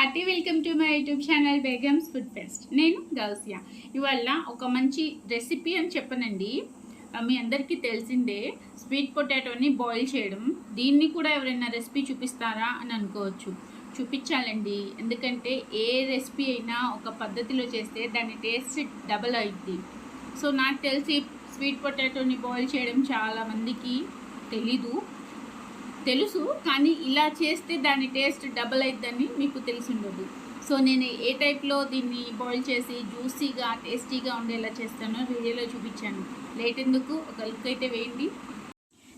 Hearty welcome to my YouTube channel Begums food fest. నేను గౌసియా. ఇవాళ ఒక మంచి రెసిపీ అని చెప్పనండి. మీ అందరికీ తెలిసిందే స్వీట్ పొటాటోని బాయిల్ చేయడం. దీన్ని కూడా ఎవరైనా రెసిపీ చూపిస్తారా అని అనుకోవచ్చు. చూపించాలండి. ఎందుకంటే ఏ రెసిపీ అయినా ఒక పద్ధతిలో చేస్తే దాని టేస్ట్ డబల్ అవుద్ది సో నాకు తెలిసి స్వీట్ పొటాటోని బాయిల్ చేయడం చాలా మందికి తెలీదు. తెలుసు కానీ ఇలా చేస్తే దాని టేస్ట్ డబల్ అవుతుందని మీకు తెలిసి ఉండదు సో నేను ఏ టైప్లో దీన్ని బాయిల్ చేసి జ్యూసీగా టేస్టీగా ఉండేలా చేస్తానో వీడియోలో చూపించాను. లేట్ ఎందుకు? ఒక లుక్ అయితే వేయండి.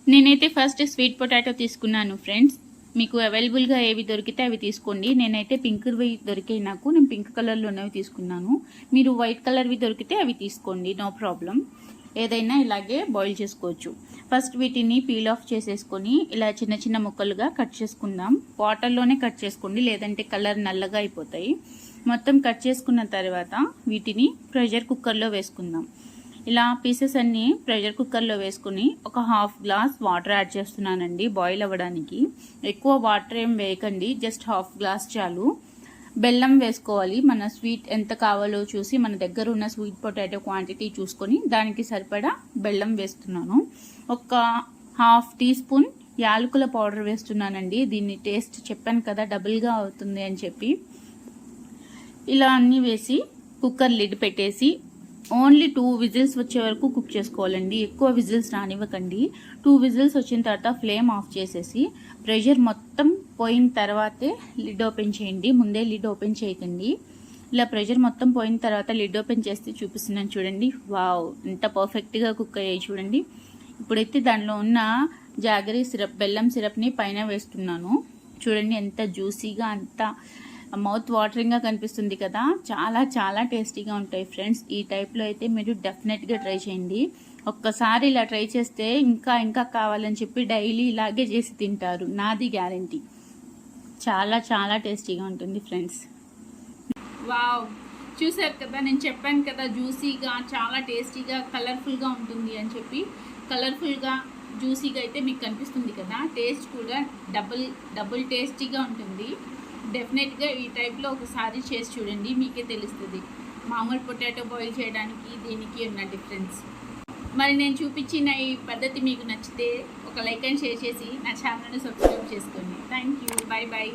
నేనైతే ఫస్ట్ స్వీట్ పొటాటో తీసుకున్నాను ఫ్రెండ్స్. మీకు అవైలబుల్గా ఏవి దొరికితే అవి తీసుకోండి. నేనైతే పింక్వి దొరికాయి నాకు. నేను పింక్ కలర్లో ఉన్నవి తీసుకున్నాను. మీరు వైట్ కలర్వి దొరికితే అవి తీసుకోండి నో ప్రాబ్లం ఏదైనా ఇలాగే బాయిల్ చేసుకోవచ్చు. ఫస్ట్ వీటిని పీల్ ఆఫ్ చేసేసుకొని ఇలా చిన్న చిన్న ముక్కలుగా కట్ చేసుకుందాం. వాటర్లోనే కట్ చేసుకోండి లేదంటే కలర్ నల్లగా అయిపోతాయి. మొత్తం కట్ చేసుకున్న తర్వాత వీటిని ప్రెషర్ కుక్కర్లో వేసుకుందాం. ఇలా పీసెస్ అన్నీ ప్రెషర్ కుక్కర్లో వేసుకుని ఒక హాఫ్ గ్లాస్ వాటర్ యాడ్ చేస్తున్నానండి బాయిల్ అవ్వడానికి. ఎక్కువ వాటర్ ఏం వేయకండి జస్ట్ హాఫ్ గ్లాస్ చాలు. బెల్లం వేసుకోవాలి. మన స్వీట్ ఎంత కావాలో చూసి మన దగ్గర ఉన్న స్వీట్ పొటాటో క్వాంటిటీ చూసుకొని దానికి సరిపడా బెల్లం వేస్తున్నాను. ఒక హాఫ్ టీ స్పూన్ యాలకుల పౌడర్ వేస్తున్నానండి. దీన్ని టేస్ట్ చెప్పాను కదా డబుల్గా అవుతుంది అని చెప్పి. ఇలా అన్నీ వేసి కుక్కర్ లిడ్ పెట్టేసి ఓన్లీ టూ విజిల్స్ వచ్చే వరకు కుక్ చేసుకోవాలండి. ఎక్కువ విజిల్స్ రానివ్వకండి. టూ విజిల్స్ వచ్చిన తర్వాత ఫ్లేమ్ ఆఫ్ చేసేసి ప్రెషర్ మొత్తం పోయిన తర్వాతే లిడ్ ఓపెన్ చేయండి. ముందే లిడ్ ఓపెన్ చేయకండి. ఇలా ప్రెషర్ మొత్తం పోయిన తర్వాత లిడ్ ఓపెన్ చేస్తే చూపిస్తున్నాను చూడండి. వావ్! ఎంత పర్ఫెక్ట్గా కుక్ అయ్యాయి చూడండి. ఇప్పుడైతే దానిలో ఉన్న జాగరీ సిరప్ బెల్లం సిరప్ని పైన వేస్తున్నాను. చూడండి ఎంత జ్యూసీగా అంత మౌత్ వాటరింగ్గా కనిపిస్తుంది కదా చాలా చాలా టేస్టీగా ఉంటాయి ఫ్రెండ్స్. ఈ టైప్లో అయితే మీరు డెఫినెట్గా ట్రై చేయండి. ఒక్కసారి ఇలా ట్రై చేస్తే ఇంకా ఇంకా కావాలని చెప్పి డైలీ ఇలాగే చేసి తింటారు. నాది గ్యారంటీ. చాలా చాలా టేస్టీగా ఉంటుంది ఫ్రెండ్స్. వావ్! చూసారు కదా నేను చెప్పాను కదా జ్యూసీగా చాలా టేస్టీగా కలర్ఫుల్గా ఉంటుంది అని చెప్పి. కలర్ఫుల్గా జ్యూసీగా అయితే మీకు కనిపిస్తుంది కదా టేస్ట్ కూడా డబుల్ డబుల్ టేస్టీగా ఉంటుంది. డెఫినెట్గా ఈ టైప్లో ఒకసారి చేసి చూడండి మీకే తెలుస్తుంది. మామూలు పొటాటో బాయిల్ చేయడానికి దీనికి ఉన్న డిఫరెన్స్ మరి నేను చూపించిన ఈ పద్ధతి మీకు నచ్చితే ఒక లైక్ అండ్ షేర్ చేసి నా ఛానల్ని సబ్స్క్రైబ్ చేసుకోండి. Thank you bye bye